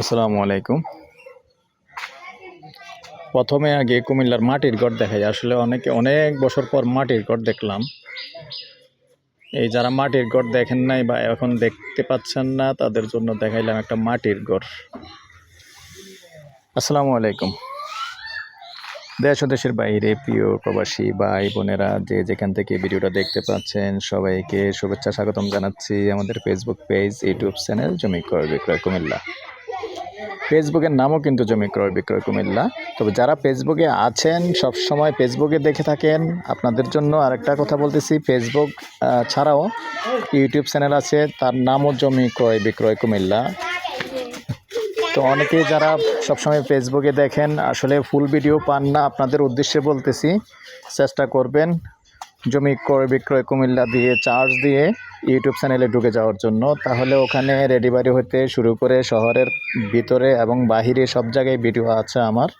আসসালামু আলাইকুম। প্রথমে আগে কুমিল্লার মাটির ঘর দেখাই। আসলে অনেকে অনেক বছর পর মাটির ঘর দেখলাম। এই যারা মাটির ঘর দেখেন নাই বা এখন দেখতে পাচ্ছেন না, তাদের জন্য দেখাইলাম একটা মাটির ঘর আসসালামু আলাইকুম। দেশ দেশের বাইরে প্রিয় প্রবাসী ভাই বোনেরা, যে যেখান থেকে ভিডিওটা দেখতে পাচ্ছেন, সবাইকে শুভেচ্ছা স্বাগতম জানাচ্ছি আমাদের ফেসবুক পেজ ইউটিউব চ্যানেল জমি ক্রয় বিক্রয় কুমিল্লা। ফেসবুকের নামও কিন্তু জমি ক্রয় বিক্রয় কুমিল্লা। তবে যারা ফেসবুকে আছেন সব সময় ফেসবুকে দেখে থাকেন। আপনাদের জন্য আরেকটা কথা বলতেছি, ফেসবুক ছাড়াও ইউটিউব চ্যানেল আছে, তার নামও জমি ক্রয় বিক্রয় কুমিল্লা। তো অনেকেই যারা সবসময় ফেসবুকে দেখেন, আসলে ফুল ভিডিও পান না, আপনাদের উদ্দেশ্যে বলতেছি, চেষ্টা করবেন। জমি ক্রয় বিক্রয় কুমিল্লা দিয়ে চার্জ দিয়ে ইউটিউব চ্যানেলে ঢুকে যাওয়ার জন্য। তাহলে ওখানে রেডি বাড়ি হতে শুরু করে শহরের ভিতরে এবং বাহিরে সব জায়গায় ভিডিও আছে আমার।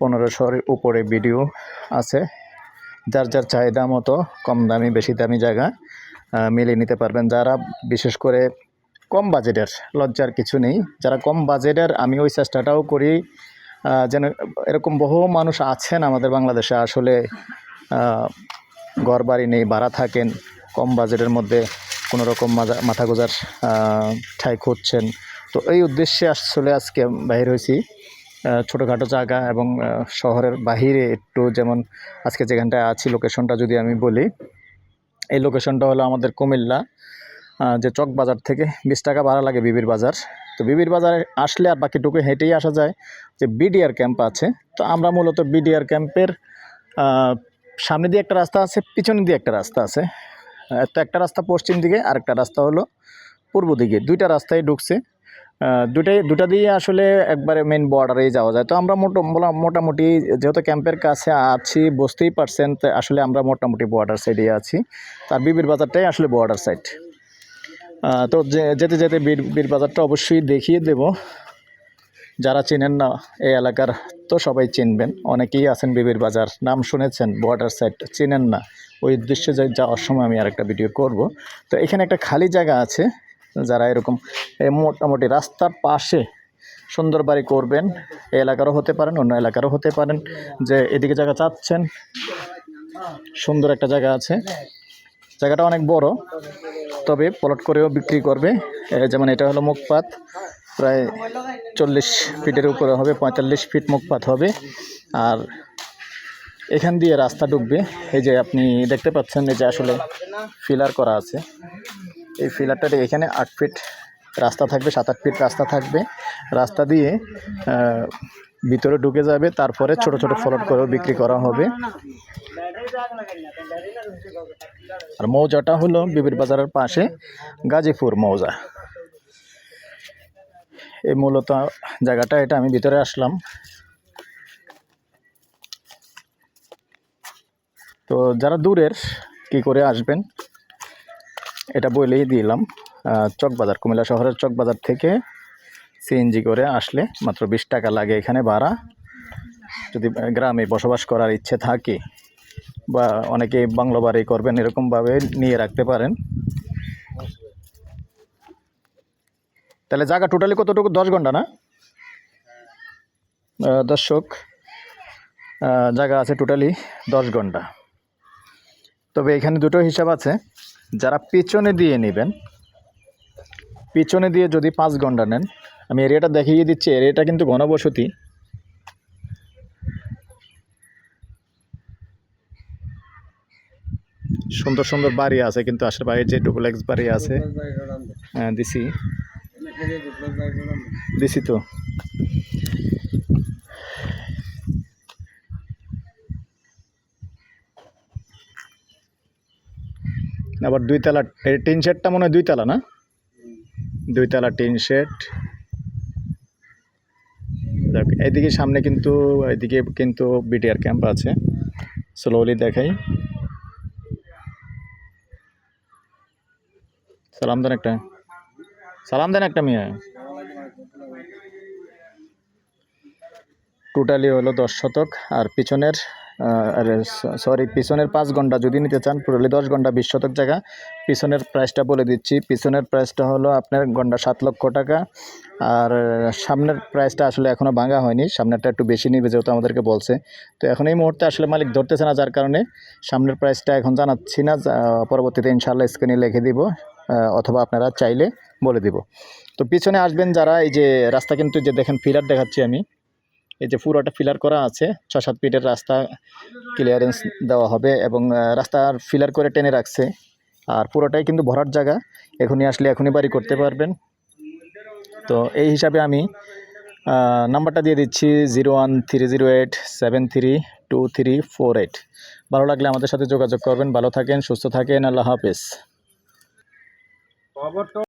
পনেরোশোর উপরে ভিডিও আছে। যার যার চাহিদা মতো কম দামি, বেশি দামি জায়গা মিলিয়ে নিতে পারবেন। যারা বিশেষ করে কম বাজেটের, লজ্জার কিছু নেই। যারা কম বাজেটের, আমি ওই চেষ্টাটাও করি যেন এরকম বহু মানুষ আছেন আমাদের বাংলাদেশে। আসলে ঘর বাড়ি নেই, ভাড়া থাকেন, কম বাজেটের মধ্যে কোনো রকম মাজা- মাথা গোজার ঠাই খুঁজছেন। তো এই উদ্দেশ্যে আসলে আজকে বাহির হয়েছি। ছোটোখাটো জায়গা এবং শহরের বাহিরে একটু যেমন আজকে যেখানটায় আছি, লোকেশনটা যদি আমি বলি, এই লোকেশনটা হলো আমাদের কুমিল্লা। যে চক বাজার থেকে বিশ টাকা ভাড়া লাগে বিবির বাজার। তো বিবির বাজারে আসলে আর বাকিটুকু হেঁটেই আসা যায়। যে বিডিআর ক্যাম্প আছে, তো আমরা মূলত বিডিআর ক্যাম্পের সামনে দিয়ে একটা রাস্তা আছে, পিছনে দিয়ে একটা রাস্তা আছে। তো একটা রাস্তা পশ্চিম দিকে আরেকটা রাস্তা হলো পূর্ব দিকে। দুইটা রাস্তায় ঢুকছে। দুটাই দুটা দিয়ে আসলে একবারে মেন বর্ডারেই যাওয়া যায়। তো আমরা মোটো মোটামুটি যেহেতু ক্যাম্পের কাছে আছি, বুঝতেই পারছেন আসলে আমরা মোটামুটি বর্ডার সাইডে আছি। তার বিবির বাজারটাই আসলে বর্ডার সাইড তো যেতে যেতে বীর বীর বাজারটা অবশ্যই দেখিয়ে দেব। যারা চেনেন না এই এলাকার, তো সবাই চিনবেন। অনেকেই আছেন বিবির বাজার, নাম শুনেছেন বর্ডার সাইড চেনেন না। ওই উদ্দেশ্যে যাওয়ার সময় আমি আরেকটা ভিডিও করব। তো এখানে একটা খালি জায়গা আছে, যারা এরকম মোটামুটি রাস্তার পাশে সুন্দর বাড়ি করবেন, এই এলাকারও হতে পারেন, অন্য এলাকারও হতে পারেন। যে এদিকে জায়গা চাচ্ছেন, সুন্দর একটা জায়গা আছে। জায়গাটা অনেক বড়, তবে প্লট করেও বিক্রি করবে। যেমন এটা হলো মুখপাত। প্রায় চল্লিশ ফিটের উপরে হবে, পঁয়তাল্লিশ ফিট মুখপাত হবে। আর এখান দিয়ে রাস্তা ঢুকবে এই যে আপনি দেখতে পাচ্ছেন, এই যে আসলে ফিলার করা আছে। এই ফিলারটাতে এখানে আট ফিট রাস্তা থাকবে, সাত আট ফিট রাস্তা থাকবে। রাস্তা দিয়ে ভিতরে ঢুকে যাবে, তারপরে ছোট ছোট ফলট করেও বিক্রি করা হবে। আর মৌজাটা হলো বিবির বাজারের পাশে গাজীপুর মৌজা। এই মূলত জায়গাটা, এটা আমি ভিতরে আসলাম। তো যারা দূরের কি করে আসবেন, এটা বলেই দিলাম। চকবাজার, কুমিল্লা শহরের চকবাজার থেকে সিএনজি করে আসলে মাত্র বিশ টাকা লাগে এখানে ভাড়া। যদি গ্রামে বসবাস করার ইচ্ছে থাকে বা অনেকে বাংলো বাড়ি করবেন, এরকমভাবে নিয়ে রাখতে পারেন। তাহলে জায়গা টোটালি কতটুকু? দশ ঘণ্টা না? দর্শক জায়গা আছে টোটালি দশ ঘণ্টা। তবে এখানে দুটো হিসাব আছে। যারা পিছনে দিয়ে নেবেন পিছনে দিয়ে যদি পাঁচ ঘণ্টা নেন আমি এরিয়াটা দেখিয়ে দিচ্ছি। এরিয়াটা কিন্তু ঘনবসতি। সুন্দর সুন্দর বাড়ি আছে কিন্তু আশেপাশে যে ডুপ্লেক্স বাড়ি আছে হ্যাঁ দিছি। দিছি তো। আবার দুই তালা টিন শেডটা মনে হয় দুই তালা না? দুই তালা টিন শেড। দেখ এইদিকে সামনে কিন্তু, এদিকে কিন্তু বিটিআর ক্যাম্প আছে। স্লোলি দেখাই। সালাম দেন একটা। সালাম দেন একটা মেয়ে। টোটালি হলো দশ শতক, আর পিছনের সরি পিছনের পাঁচ ঘণ্টা যদি নিতে চান টোটালি দশ ঘণ্টা বিশ শতক জায়গা। পিছনের প্রাইসটা বলে দিচ্ছি। পিছনের প্রাইসটা হলো আপনার ঘণ্টা সাত লক্ষ টাকা। আর সামনের প্রাইসটা আসলে এখনও ভাঙা হয়নি। সামনেরটা একটু বেশি নিবে যেহেতু আমাদেরকে বলছে। তো এখন এই মুহূর্তে আসলে মালিক ধরতেছে না, যার কারণে সামনের প্রাইসটা এখন জানাচ্ছি না। পরবর্তীতে ইনশাল্লাহ স্ক্রিনে লিখে দিব। অথবা আপনারা চাইলে বলে দিব। তো পিছনে আসবেন যারা, এই যে রাস্তা কিন্তু যে দেখেন ফিলার দেখাচ্ছি আমি। এই যে পুরোটা ফিলার করা আছে ছ সাত ফিটের রাস্তা ক্লিয়ারেন্স দেওয়া হবে এবং রাস্তার ফিলার করে টেনে রাখছে। আর পুরোটাই কিন্তু ভরার জায়গা, এখনই আসলে এখনই বাড়ি করতে পারবেন। তো এই হিসাবে আমি নাম্বারটা দিয়ে দিচ্ছি zero one three zero eight seven three two three four eight. ভালো লাগলে আমাদের সাথে যোগাযোগ করবেন। ভালো থাকেন, সুস্থ থাকেন, আল্লাহ হাফেজ। power.